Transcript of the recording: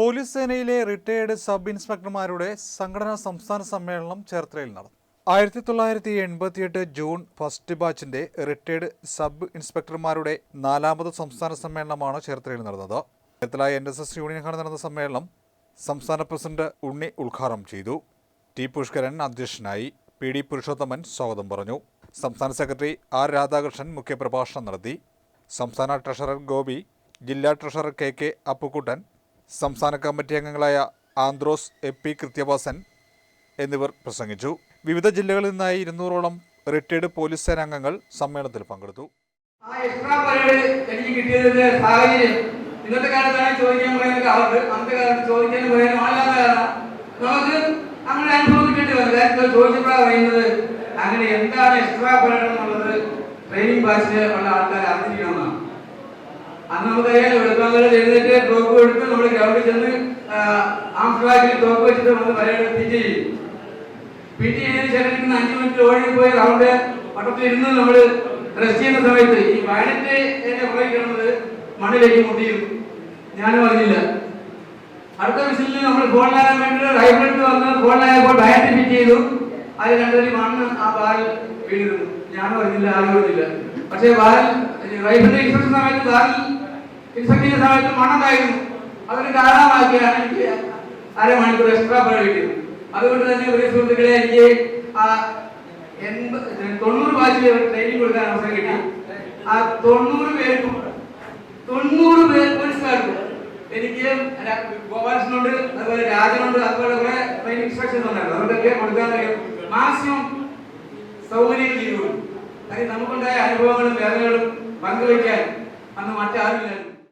Police സേനയിലെ retired sub ഇൻസ്പെക്ടർമാരുടെ സംഘടനാ സംസ്ഥാന സമ്മേളനം ചേർത്തലയിൽ നടന്നു. ആയിരത്തി തൊള്ളായിരത്തി എൺപത്തിയെട്ട് ജൂൺ ഫസ്റ്റ് ബാച്ചിന്റെ റിട്ടയേർഡ് സബ് ഇൻസ്പെക്ടർമാരുടെ നാലാമത് സംസ്ഥാന സമ്മേളനമാണ് ചേർത്തലയിൽ നടന്നത്. ചേർത്തല എൻ എസ് എസ് ഹാളിൽ നടന്ന സമ്മേളനം സംസ്ഥാന പ്രസിഡന്റ് ഉണ്ണി ഉദ്ഘാടനം ചെയ്തു. ടി പുഷ്കരൻ അധ്യക്ഷനായി പി ഡി പുരുഷോത്തമൻ സ്വാഗതം പറഞ്ഞു. സംസ്ഥാന സെക്രട്ടറി ആർ രാധാകൃഷ്ണൻ മുഖ്യപ്രഭാഷണം നടത്തി. സംസ്ഥാന ട്രഷറർ ഗോപി ജില്ലാ ട്രഷറർ കെ കെ അപ്പുക്കുട്ടൻ സംസ്ഥാന കമ്മിറ്റി അംഗങ്ങളായ ആന്ത്രോസ് എ പി കൃത്യവാസൻ എന്നിവർ പ്രസംഗിച്ചു. വിവിധ ജില്ലകളിൽ നിന്നായി ഇരുന്നൂറോളം റിട്ടയർഡ് പോലീസ് സേനാംഗങ്ങൾ സമ്മേളനത്തിൽ പങ്കെടുത്തു. ആ എക്സ്ട്രാ ചോദിക്കാൻ ചോദിക്കാൻ അങ്ങനെ പറയുന്നത് അങ്ങനെ എന്താണ് എക്സ്ട്രാ പരേഡ് എന്നുള്ളത്? ട്രെയിനിങ് ബാച്ചിൽ ഉള്ള ആൾക്കാർ അറിഞ്ഞിരിക്കണമെന്നാണ് അന്ന് നമുക്കറിയാലോ വെളുപ്പാങ്കലിൽ എഴുന്നേറ്റ് ടോപ്പ് എടുത്ത് നമ്മൾ ഗ്രൗണ്ടിൽ ചെന്ന് ആംസ് ബാഗിൽ ടോപ്പ് വെച്ചിട്ട് നമ്മൾ പരേഡ് പിറ്റ് ചെയ്യും പിറ്റി ചെയ്തതിന് ശേഷം ഇന്ന് അഞ്ചു മിനിറ്റ് ഓടി പോയി റൗണ്ട് വട്ടത്തിൽ ഇരുന്ന് നമ്മൾ റെസ്റ്റ് ചെയ്യുന്ന സമയത്ത് ഈ വയലറ്റ് എന്നെ പുറകെ കിടന്നത് മണ്ണിലേക്ക് മുട്ടിയും ഞാനും അറിഞ്ഞില്ല. അടുത്ത വിസിലിൽ നമ്മൾ ഫോണിലാകാൻ വേണ്ടി റൈഫിൾ വന്ന് ഫോണിലായപ്പോൾ ഡയറ്റ് ഫിറ്റ് ചെയ്തു. അത് രണ്ടൊരു മണ്ണ് ആ ബാറിൽ വീണിരുന്നു. ഞാൻ അറിഞ്ഞില്ല ആരും അറിഞ്ഞില്ല. പക്ഷേ ബാറിൽ റൈഫിളിന്റെ ഇൻസ്പെക്ഷൻ സമയത്ത് ബാറിൽ ചെയ്യുന്ന സമയത്ത് മണ്ണുണ്ടായിരുന്നു അതിന് കാരണമാക്കിയാണ് എനിക്ക് അരമണിക്കൂർ എക്സ്ട്രാ പണി കിട്ടിയത്. അതുകൊണ്ട് തന്നെ ഒരു സുഹൃത്തുക്കളെ എനിക്ക് തൊണ്ണൂറ് ബാച്ചിൽ ട്രെയിനിങ് കൊടുക്കാൻ അവസരം കിട്ടി. ആ തൊണ്ണൂറ് പേർക്കും തൊണ്ണൂറ് പേർ പോലീസുകാർക്കും എനിക്ക് ഗോപാലകൃഷ്ണനുണ്ട് അതുപോലെ രാജനുണ്ട് അതുപോലെ കുറെ ട്രെയിനിങ് ഇൻസ്ട്രക്ഷൻസ് ഉണ്ടായിരുന്നു. അവർക്കൊക്കെ കൊടുക്കാൻ കഴിയും. മാക്സിമം സൗകര്യങ്ങൾ ചെയ്യുന്നു കാര്യം നമുക്കുണ്ടായ അനുഭവങ്ങളും വേദനകളും പങ്കുവയ്ക്കാൻ അന്ന് മറ്റാരുമില്ലായിരുന്നു.